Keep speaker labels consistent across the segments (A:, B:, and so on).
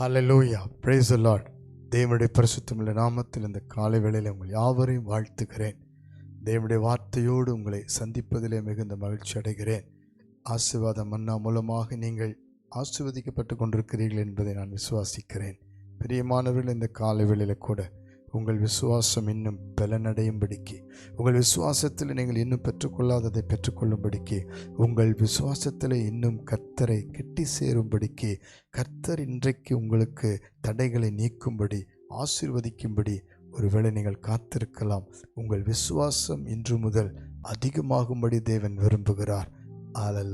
A: Hallelujah praise Lord தேவனுடைய பரிசுத்தமுள்ள நாமத்தில் இந்த காலை வேளையில் உங்கள் யாவரையும் வாழ்த்துகிறேன். தேவனுடைய வார்த்தையோடு உங்களை சந்திப்பதிலே மிகுந்த மகிழ்ச்சி அடைகிறேன். ஆசீர்வாத மன்னா மூலமாக நீங்கள் ஆசிர்வதிக்கப்பட்டு கொண்டிருக்கிறீர்கள் என்பதை நான் விசுவாசிக்கிறேன். பிரியமானவர்கள் இந்த காலை வேளையில் கூட உங்கள் விசுவாசம் இன்னும் பலனடையும்படிக்கு உங்கள் விசுவாசத்தில் நீங்கள் இன்னும் பெற்றுக்கொள்ளாததை பெற்றுக்கொள்ளும்படிக்கு உங்கள் விசுவாசத்தில் இன்னும் கர்த்தரை கெட்டி சேரும்படிக்கு கர்த்தர் இன்றைக்கு உங்களுக்கு தடைகளை நீக்கும்படி ஆசீர்வதிக்கும்படி ஒருவேளை நீங்கள் காத்திருக்கலாம். உங்கள் விசுவாசம் இன்று முதல் அதிகமாகும்படி தேவன் விரும்புகிறார்.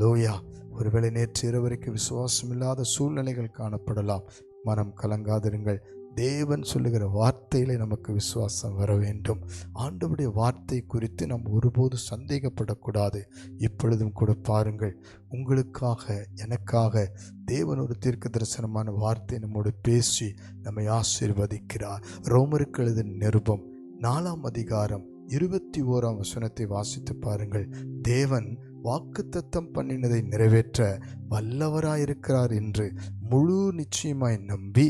A: லோயா ஒருவேளை நேற்று இரவரைக்கு விசுவாசம் இல்லாத சூழ்நிலைகள் காணப்படலாம். மனம் கலங்காதிருங்கள். தேவன் சொல்லுகிற வார்த்தையிலே நமக்கு விசுவாசம் வர வேண்டும். ஆண்டவருடைய வார்த்தை குறித்து நாம் ஒருபோது சந்தேகப்படக்கூடாது. இப்பொழுதும் கூட பாருங்கள் உங்களுக்காக எனக்காக தேவன் ஒரு தீர்க்க தரிசனமான வார்த்தை நம்மோடு பேசி நம்மை ஆசீர்வதிக்கிறார். ரோமருக்கு எழுதின நிருபம் நாலாம் அதிகாரம் இருபத்தி ஓராம் வசனத்தை வாசித்து பாருங்கள். தேவன் வாக்குத்தத்தம் பண்ணினதை நிறைவேற்ற வல்லவராயிருக்கிறார் என்று முழு நிச்சயமாய் நம்பி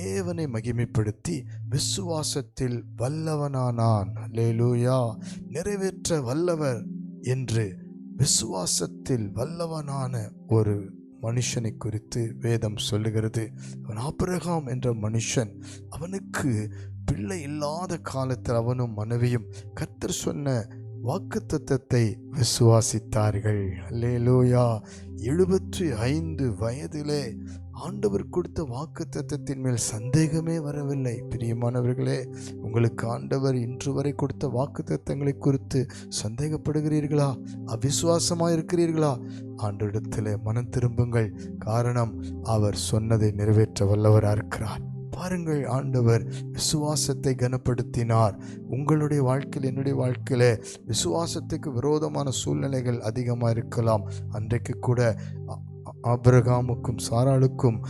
A: தேவனை மகிமைப்படுத்தி விசுவாசத்தில் வல்லவனானான். லேலூயா நிறைவேற்ற வல்லவர் என்று விசுவாசத்தில் வல்லவனான ஒரு மனுஷனை குறித்து வேதம் சொல்லுகிறது. அவன் ஆபிரகாம் என்ற மனுஷன். அவனுக்கு பிள்ளை இல்லாத காலத்தில் அவனும் மனைவியும் கத்தர் சொன்ன வாக்குத்தத்தை விசுவாசித்தார்கள். அல்லேலூயா எழுபத்தி ஐந்து வயதிலே ஆண்டவர் கொடுத்த வாக்கு தத்தத்தின் மேல் சந்தேகமே வரவில்லை. பிரியமானவர்களே உங்களுக்கு ஆண்டவர் இன்று வரை கொடுத்த வாக்கு தத்தங்களை குறித்து சந்தேகப்படுகிறீர்களா? அவிசுவாசமாக இருக்கிறீர்களா? ஆண்டவரிடத்தில் மனம் திரும்புங்கள். காரணம் அவர் சொன்னதை நிறைவேற்ற வல்லவராக இருக்கிறார். பாருங்கள் ஆண்டவர் விசுவாசத்தை கனப்படுத்தினார். உங்களுடைய வாழ்க்கையில் என்னுடைய வாழ்க்கையில் விசுவாசத்துக்கு விரோதமான சூழ்நிலைகள் அதிகமாக இருக்கலாம். அன்றைக்கு கூட ஆபிரகாமுக்கும் சாராளுக்கும்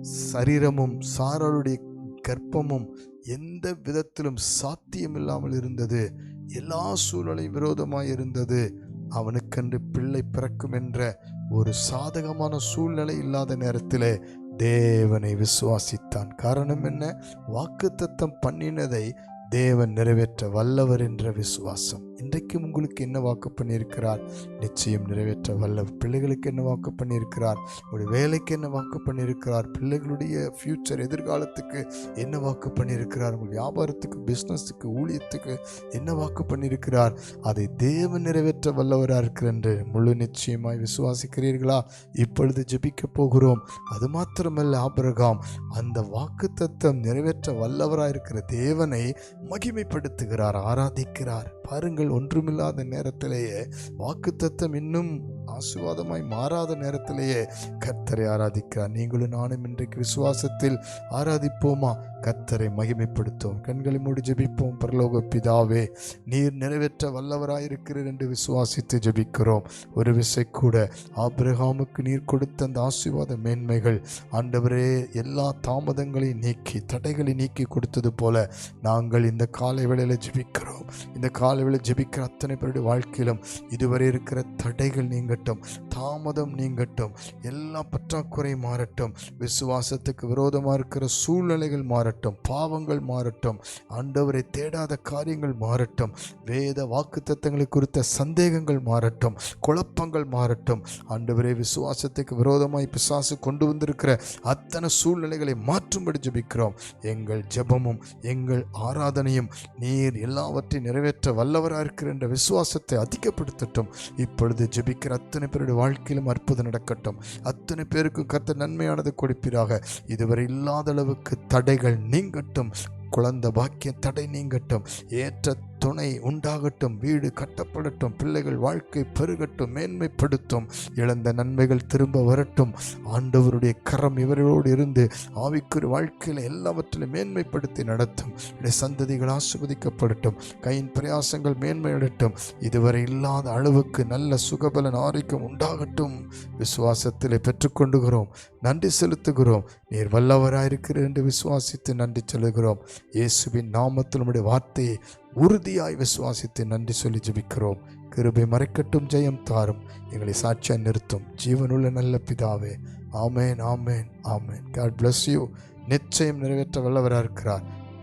A: சரீரமும் சாராளுடைய கர்ப்பமும் எந்த விதத்திலும் சாத்தியமில்லாமல் இருந்தது. எல்லா சூழலை விரோதமாக இருந்தது அவனுக்கென்று பிள்ளை பிறக்கும் என்ற ஒரு சாதகமான சூழ்நிலை இல்லாத நேரத்தில் தேவனை விசுவாசித்தான். காரணம் என்ன? வாக்குத்தத்தம் பண்ணினதை தேவன் நிறைவேற்ற வல்லவர் என்ற விசுவாசம். இன்றைக்கும் உங்களுக்கு என்ன வாக்கு பண்ணியிருக்கிறார்? நிச்சயம் நிறைவேற்ற வல்லவர். பிள்ளைகளுக்கு என்ன வாக்கு பண்ணியிருக்கிறார்? ஒரு வேலைக்கு என்ன வாக்கு பண்ணியிருக்கிறார்? பிள்ளைகளுடைய ஃப்யூச்சர் எதிர்காலத்துக்கு என்ன வாக்கு பண்ணியிருக்கிறார்? உங்கள் வியாபாரத்துக்கு பிஸ்னஸுக்கு ஊழியத்துக்கு என்ன வாக்கு பண்ணியிருக்கிறார்? அதை தேவன் நிறைவேற்ற வல்லவராக இருக்கிற என்று முழு நிச்சயமாய் விசுவாசிக்கிறீர்களா? இப்பொழுது ஜெபிக்க போகிறோம். அது மாத்திரமல்ல ஆபரகாம் அந்த வாக்கு தத்தம் நிறைவேற்ற வல்லவராக இருக்கிற தேவனை மகிமைப்படுத்துகிறார் ஆராதிக்கிறார். பாருங்கள் ஒன்றுமில்லாத நேரத்திலேயே வாக்குத்தத்தம் இன்னும் ஆசுவாதமாய் மாறாத நேரத்திலேயே கர்த்தரை ஆராதிக்கிறார். நீங்களும் நானும் இன்றைக்கு விசுவாசத்தில் ஆராதிப்போமா? கத்தரை மகிமைப்படுத்தும் கண்களை மூடி ஜெபிப்போம். பரலோக பிதாவே நீர் நிறைவேற்ற வல்லவராயிருக்கிறீர் என்று விசுவாசித்து ஜெபிக்கிறோம். ஒரு விசை கூட ஆபிரகாமுக்கு நீர் கொடுத்த அந்த ஆசீர்வாத மேன்மைகள் ஆண்டவரே எல்லா தாமதங்களையும் நீக்கி தடைகளை நீக்கி கொடுத்தது போல நாங்கள் இந்த காலை வேளையில் ஜெபிக்கிறோம். இந்த காலை வேளை ஜெபிக்கிற அத்தனை பேருடைய வாழ்க்கையிலும் இதுவரை இருக்கிற தடைகள் நீங்கட்டும் தாமதம் நீங்கட்டும் எல்லா பற்றாக்குறை மாறட்டும் விசுவாசத்துக்கு விரோதமாக இருக்கிற சூழ்நிலைகள் மாறட்டும் பாவங்கள் மாறட்டும் ஆண்டவரை தேடாத காரியங்கள் மாறட்டும் வேத வாக்கு தத்தங்களை குறித்த சந்தேகங்கள் மாறட்டும் குழப்பங்கள் மாறட்டும். ஆண்டவரே விசுவாசத்துக்கு விரோதமாய் பிசாசு கொண்டு வந்திருக்கிற அத்தனை சூழ்நிலைகளை மாற்றும்படி ஜெபிக்கிறோம். எங்கள் ஜெபமும் எங்கள் ஆராதனையும் நீர் எல்லாவற்றையும் நிறைவேற்ற வல்லவராக இருக்கிற என்ற விசுவாசத்தை அதிகப்படுத்தட்டும். இப்பொழுது ஜெபிக்கிற அத்தனை பேருடைய வாழ்க்கையிலும் அற்புதம் நடக்கட்டும். அத்தனை பேருக்கும் கத்த நன்மையானது கொடுப்பீராக. இதுவரை இல்லாத அளவுக்கு தடைகள் நீங்கட்டும். குழந்த பாக்கிய தடை நீங்கட்டும். ஏற்ற துணை உண்டாகட்டும் வீடு கட்டப்படட்டும் பிள்ளைகள் வாழ்க்கை பெருகட்டும் மேன்மைப்படுத்தும். இழந்த நன்மைகள் திரும்ப வரட்டும். ஆண்டவருடைய கரம் இவர்களோடு இருந்து ஆவிக்குரிய வாழ்க்கையில் எல்லாவற்றிலும் மேன்மைப்படுத்தி நடத்தும். சந்ததிகள் ஆசிர்வதிக்கப்படட்டும். கையின் பிரயாசங்கள் மேன்மையடட்டும் இதுவரை இல்லாத அளவுக்கு நல்ல சுகபலன் ஆரோக்கியம் உண்டாகட்டும். விசுவாசத்தில் பெற்றுக்கொண்டுகிறோம். நன்றி செலுத்துகிறோம். நீர் வல்லவராயிருக்கிறேன் என்று விசுவாசித்து நன்றி செலுகிறோம் இயேசுவின் நாமத்தில் நம்முடைய வார்த்தையை உறுதியாய் விசுவாசித்து நன்றி சொல்லி ஜெபிக்கிறோம். கிருபை மறைக்கட்டும் ஜெயம் தாரும். எங்களை சாட்சியாக நிறுத்தும். ஜீவனுள்ள நல்ல பிதாவே. ஆமேன் ஆமேன் ஆமேன். காட் பிளஸ் யூ நிச்சயம் நிறைவேற்ற வல்லவராக இருக்கிறார்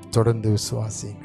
A: தொடர்ந்து விசுவாசிங்க